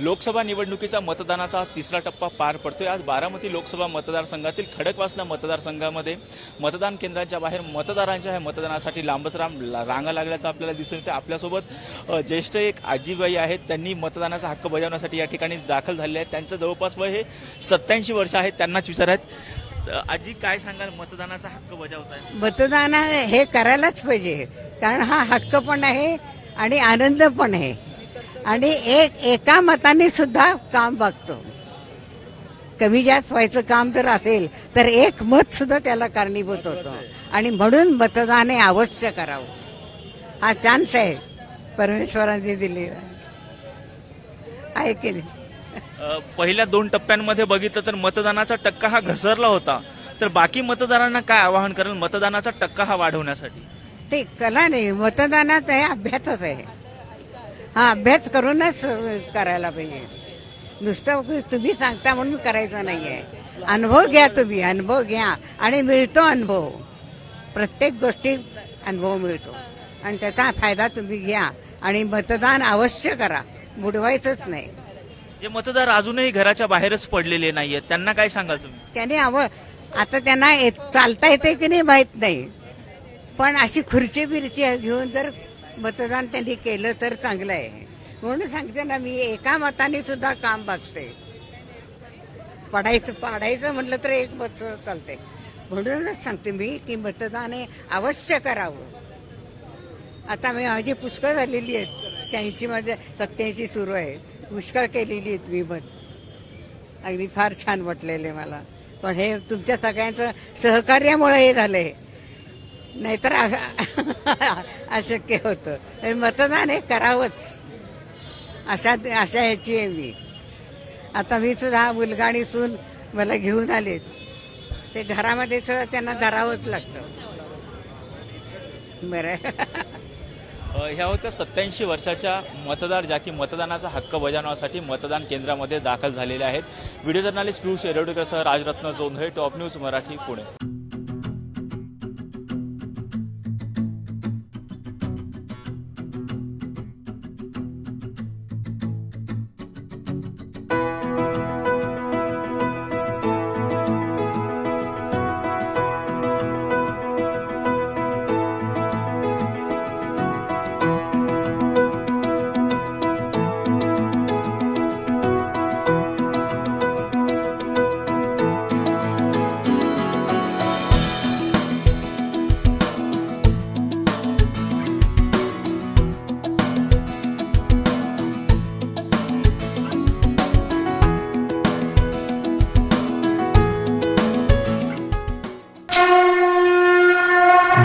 लोकसभा निवडणुकीचा मतदानाचा तिसरा टप्पा पार पडतोय. आज बारामती लोकसभा मतदारसंघातील खडकवासला मतदारसंघामध्ये मतदान केंद्रांच्या बाहेर मतदारांच्या ह्या मतदानासाठी लांबत राम रांगा लागल्याचं आपल्याला दिसून येते आपल्यासोबत ज्येष्ठ एक आजीबाई आहेत. त्यांनी मतदानाचा हक्क बजावण्यासाठी या ठिकाणी दाखल झाले आहेत. त्यांचं जवळपास वय हे सत्याऐंशी वर्ष आहेत. त्यांनाच विचारत आजी काय सांगाल? मतदानाचा हक्क बजावताय. मतदान हे करायलाच पाहिजे. कारण हा हक्क पण आहे आणि आनंद पण आहे. आणि एक एका मताने सुद्धा काम बघतो. कमी जास्त व्हायचं काम जर असेल तर एक मत सुद्धा त्याला कारणीभूत होतं. आणि म्हणून मतदान हे अवश्य करावं. हा चान्स आहे. परमेश्वराने दिलेला आहे की नाही? पहिल्या दोन टप्प्यांमध्ये बघितलं तर मतदानाचा टक्का हा घसरला होता. तर बाकी मतदारांना काय आवाहन करेल? मतदानाचा टक्का हा वाढवण्यासाठी. ते कला नाही. मतदानात आहे अभ्यासच आहे. हा अभ्यास करूनच करायला पाहिजे. नुसतं तुम्ही सांगता म्हणून करायचं नाहीये. अनुभव घ्या तुम्ही अनुभव घ्या. आणि मिळतो अनुभव. प्रत्येक गोष्टी अनुभव मिळतो. आणि त्याचा फायदा तुम्ही घ्या. आणि मतदान अवश्य करा. बुडवायचंच नाही. जे मतदार अजूनही घराच्या बाहेरच पडलेले नाहीयेत त्यांना काय सांगाल तुम्ही? त्याने आव आता त्यांना चालता येते की नाही माहीत नाही. पण अशी खुर्ची बिरची घेऊन जर मतदान त्यांनी केलं तर चांगलं आहे. म्हणून सांगते ना मी एका मताने सुद्धा काम बघते. पडायचं पाडायचं म्हटलं तर एक मत चालते म्हणूनच सांगते मी की मतदान हे अवश्य करावं. आता मी माझी पुष्कळ झालेली आहेत. शहाऐंशी मध्ये सत्याऐंशी सुरू आहे. पुष्कळ केलेली आहेत मी मत. अगदी फार छान वाटलेले मला. पण हे तुमच्या सगळ्यांचं सहकार्यामुळे हे झालंय. नाहीतर अशक्य होतं. हे मतदान हे करावंच. अशा अशा ह्याची आहे मी. आता मी सुद्धा हा मुलगा सून मला घेऊन आलेत. ते घरामध्ये सुद्धा त्यांना धरावंच लागतं. बरं. ह्या होत्या सत्याऐंशी वर्षाच्या मतदार ज्या की मतदानाचा हक्क बजावण्यासाठी मतदान केंद्रामध्ये दाखल झालेल्या आहेत. व्हिडिओ जर्नालिस्ट पियुष येरवडेकरसह राजरत्न जोंधळे टॉप न्यूज मराठी पुणे.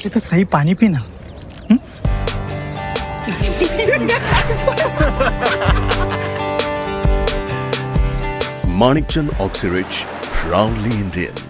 पहले तो सही पानी पीना Manikchand Oxyrich, proudly Indian.